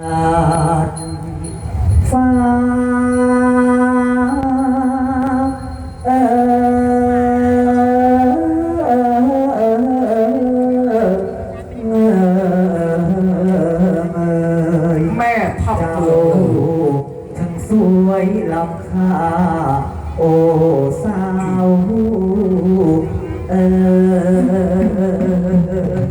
ฟ้าเอ่ยแม่ทับเจ้าเมืองทั้งสวยล้ำค่าโอ้สาวเออ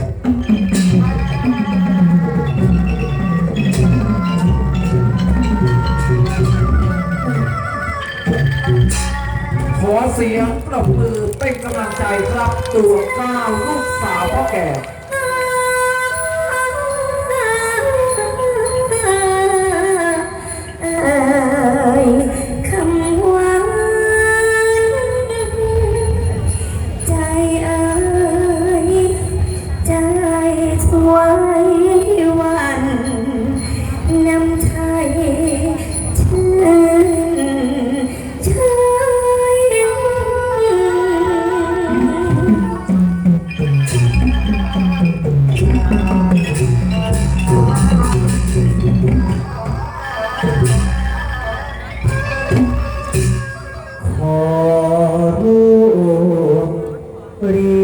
เสียงปรบมือเป็นกำลังใจครับตัวก้าวลูกสาวพ่อแก่ เ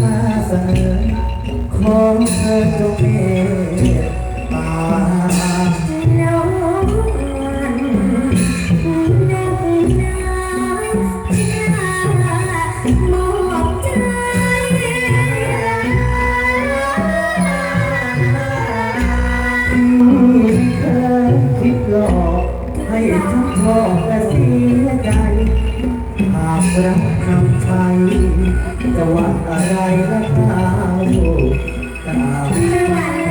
มาเสนอขอเธอจงเมตตาน้องวันนักหนามอบใจไม่เคยคิดหลอกให้ทั้งทองและเสียใจหากรักนำไป จะวัดอะไรก็ตามตาม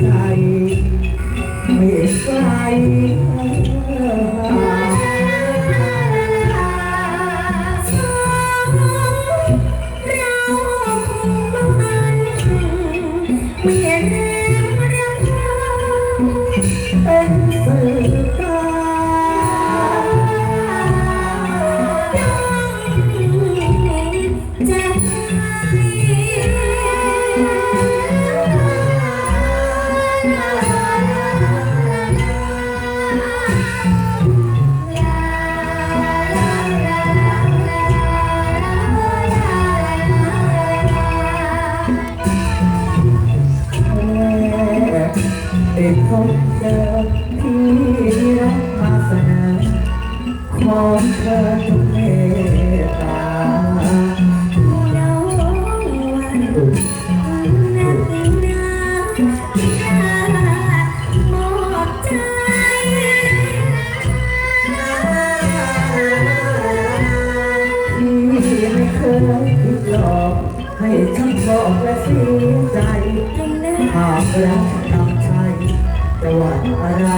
ใจไม่ใส่ คิดหลอกให้ฉันบอกและเสียใจจริงนะหากรักนำชัยจะหวั่นอะไร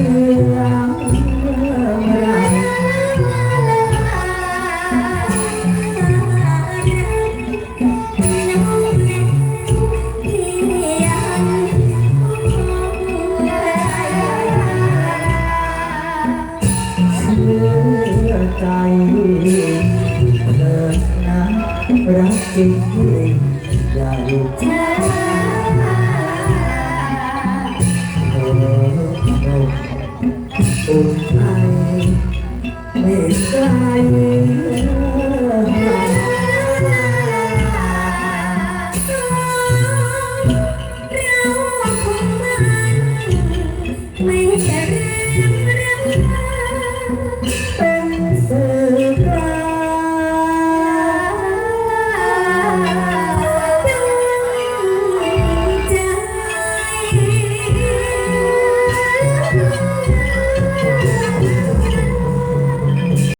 รเชื่อใจเธอนะรักจริงอย่าหยุด อุ่นใจไม่ไกล